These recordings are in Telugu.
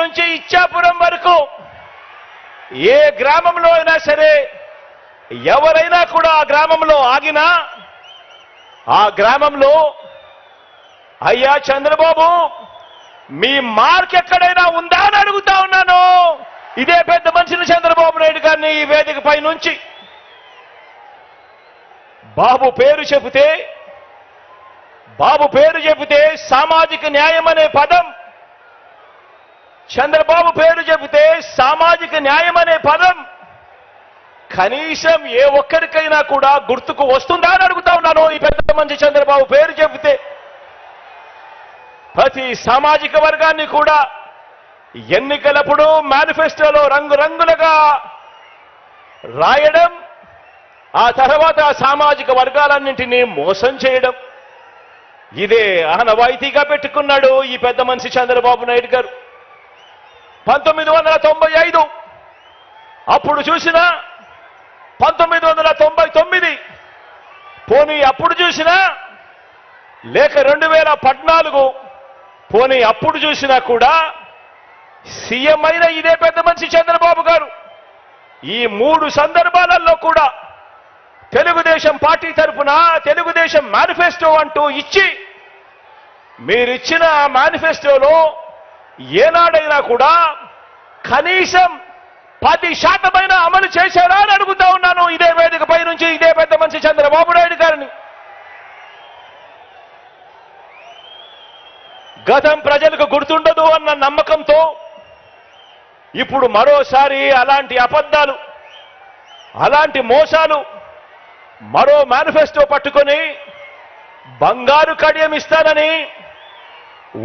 నుంచి ఇచ్చాపురం వరకు ఏ గ్రామంలో అయినా సరే ఎవరైనా కూడా ఆ గ్రామంలో ఆగినా ఆ గ్రామంలో అయ్యా చంద్రబాబు మీ మార్క్ ఎక్కడైనా ఉందా అని అడుగుతా ఉన్నాను. ఇదే పెద్ద మనిషిని చంద్రబాబు నాయుడు గారిని ఈ వేదిక నుంచి. బాబు పేరు చెబితే బాబు పేరు చెబితే సామాజిక న్యాయం అనే పదం చంద్రబాబు పేరు చెబితే సామాజిక న్యాయం అనే పదం. కనీసం ఏ ఒక్కరికైనా కూడా గుర్తుకు వస్తుందా అని అడుగుతా ఉన్నాను ఈ పెద్ద మంచి చంద్రబాబు పేరు చెబితే. ప్రతి సామాజిక వర్గాన్ని కూడా ఎన్నికలప్పుడు మేనిఫెస్టోలో రంగురంగులుగా రాయడం ఆ తర్వాత సామాజిక వర్గాలన్నింటినీ మోసం చేయడం. ఇదే ఆనవాయితీగా పెట్టుకున్నాడు ఈ పెద్ద మనిషి చంద్రబాబు నాయుడు గారు. పంతొమ్మిది వందల తొంభై ఐదు. అప్పుడు చూసిన పంతొమ్మిది వందల తొంభై తొమ్మిది. పోనీ అప్పుడు చూసినా లేక రెండు వేల పద్నాలుగు. పోనీ అప్పుడు చూసినా కూడా సీఎం అయిన ఇదే పెద్ద మనిషి చంద్రబాబు గారు. ఈ మూడు సందర్భాలలో కూడా తెలుగుదేశం పార్టీ తరఫున తెలుగుదేశం మేనిఫెస్టో అంటూ ఇచ్చి మీరిచ్చిన ఆ మేనిఫెస్టోలో ఏనాడైనా కూడా కనీసం పది శాతమైన అమలు చేశారా అని అడుగుతా ఉన్నాను. ఇదే వేదికపై నుంచి ఇదే పెద్ద మనిషి చంద్రబాబు నాయుడు గారిని. గతం ప్రజలకు గుర్తుండదు అన్న నమ్మకంతో ఇప్పుడు మరోసారి అలాంటి అబద్ధాలు అలాంటి మోసాలు మరో మేనిఫెస్టో పట్టుకొని బంగారు కడియం ఇస్తానని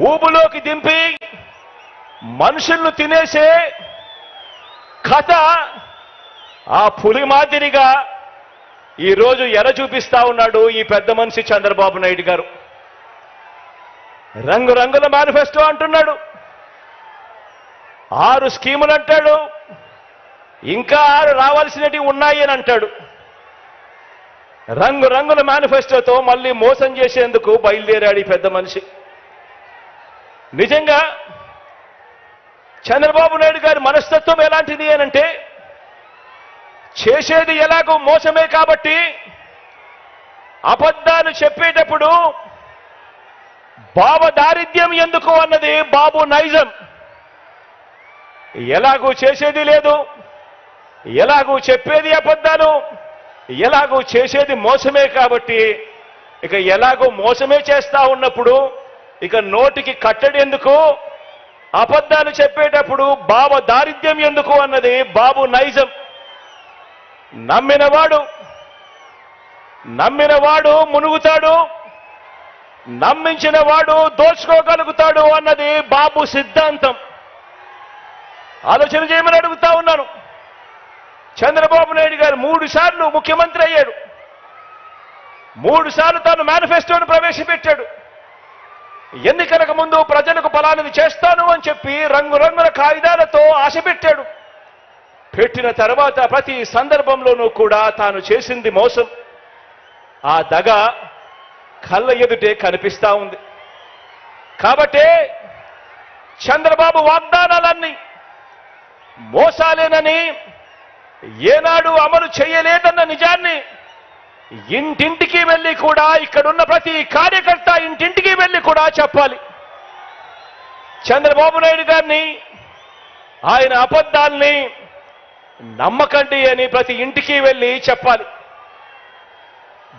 ఊబులోకి దింపి మనుషులను తినేసే కథ ఆ పులి మాదిరిగా ఈరోజు ఎర చూపిస్తా ఉన్నాడు ఈ పెద్ద మనిషి చంద్రబాబు నాయుడు గారు. రంగురంగుల మేనిఫెస్టో అంటున్నాడు. ఆరు స్కీములు అంటాడు. ఇంకా ఆరు రావాల్సినవి ఉన్నాయి అని అంటాడు. రంగురంగుల మేనిఫెస్టోతో మళ్ళీ మోసం చేసేందుకు బయలుదేరాడు ఈ పెద్ద మనిషి. నిజంగా చంద్రబాబు నాయుడు గారి మనస్తత్వం ఎలాంటిది అనంటే చేసేది ఎలాగో మోసమే కాబట్టి అబద్ధాలు చెప్పేటప్పుడు బాబ దారిద్ర్యం ఎందుకు అన్నది బాబు నైజం. ఎలాగూ చేసేది లేదు ఎలాగూ చెప్పేది అబద్ధాలు ఎలాగూ చేసేది మోసమే కాబట్టి ఇక ఎలాగో మోసమే చేస్తా ఉన్నప్పుడు ఇక నోటికి కట్టడి ఎందుకు అబద్ధాలు చెప్పేటప్పుడు బాబ దారిద్ర్యం ఎందుకు అన్నది బాబు నైజం. నమ్మినవాడు నమ్మినవాడు మునుగుతాడు నమ్మించిన వాడు దోచుకోగలుగుతాడు అన్నది బాబు సిద్ధాంతం. ఆలోచన చేయమని అడుగుతా ఉన్నాను. చంద్రబాబు నాయుడు గారు మూడు సార్లు ముఖ్యమంత్రి అయ్యాడు. మూడు సార్లు తాను మేనిఫెస్టోను ప్రవేశపెట్టాడు. ఎన్నికలకు ముందు ప్రజలకు ఫలానిది చేస్తాను అని చెప్పి రంగురంగుల కాగితాలతో ఆశ పెట్టాడు. పెట్టిన తర్వాత ప్రతి సందర్భంలోనూ కూడా తాను చేసింది మోసం. ఆ దగ కళ్ళ ఎదుటే కనిపిస్తా ఉంది. కాబట్టే చంద్రబాబు వాగ్దానాలన్నీ మోసాలేనని ఏనాడు అమలు చేయలేదన్న నిజాన్ని ఇంటింటికి వెళ్ళి కూడా ఇక్కడున్న ప్రతి కార్యకర్త ఇంటింటికి వెళ్ళి కూడా చెప్పాలి. చంద్రబాబు నాయుడు గారిని ఆయన అబద్ధాల్ని నమ్మకండి అని ప్రతి ఇంటికి వెళ్ళి చెప్పాలి.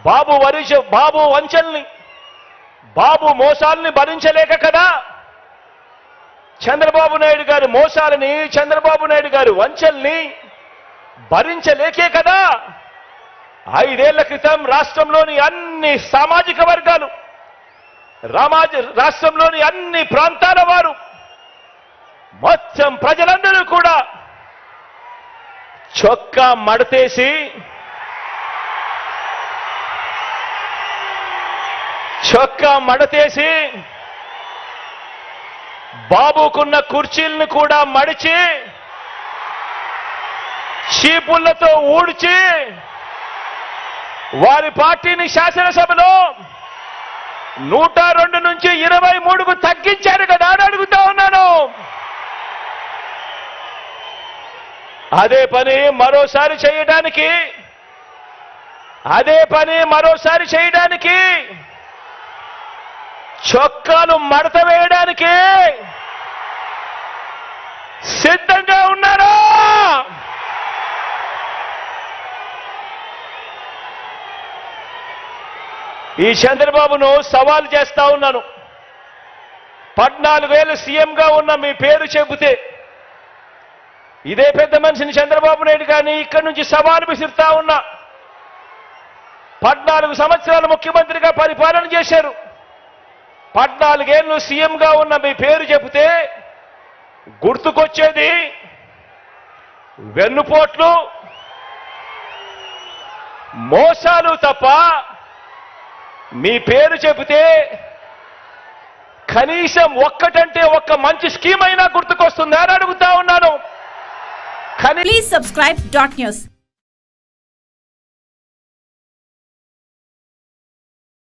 బాబు వరిష బాబు వంచల్ని బాబు మోసాల్ని భరించలేక కదా చంద్రబాబు నాయుడు గారి మోసాలని చంద్రబాబు నాయుడు గారి వంచల్ని భరించలేకే కదా? ఐదేళ్ళ క్రితం రాష్ట్రంలోని అన్ని సామాజిక వర్గాలు రామాజ రాష్ట్రంలోని అన్ని ప్రాంతాల వారు మొత్తం ప్రజలందరూ కూడా చొక్కా మడతేసి చొక్కా మడతేసి బాబుకున్న కుర్చీలను కూడా మడిచి చీపుళ్ళతో ఊడ్చి వారి పార్టీని శాసనసభలో నూట రెండు నుంచి ఇరవై మూడుకు తగ్గించారు కదా అని అడుగుతా ఉన్నాను. అదే పని మరోసారి చేయడానికి అదే పని మరోసారి చేయడానికి చొక్కాలు మడత వేయడానికి సిద్ధంగా ఉన్నారా? ఈ చంద్రబాబును సవాల్ చేస్తా ఉన్నాను. పద్నాలుగేళ్ళు సీఎంగా ఉన్న మీ పేరు చెబితే ఇదే పెద్ద మనిషిని చంద్రబాబు నాయుడు కానీ ఇక్కడి నుంచి సవాలు విసిరుతా ఉన్నా. పద్నాలుగు సంవత్సరాలు ముఖ్యమంత్రిగా పరిపాలన చేశారు. పద్నాలుగేళ్ళు సీఎంగా ఉన్న మీ పేరు చెబితే గుర్తుకొచ్చేది వెన్నుపోట్లు మోసాలు తప్ప మీ పేరు చెబితే కనీసం ఒక్కటంటే ఒక్క మంచి స్కీమ్ అయినా గుర్తుకొస్తుందా అని అడుగుతా ఉన్నాను ప్లీజ్ సబ్స్క్రైబ్ డాట్ న్యూస్.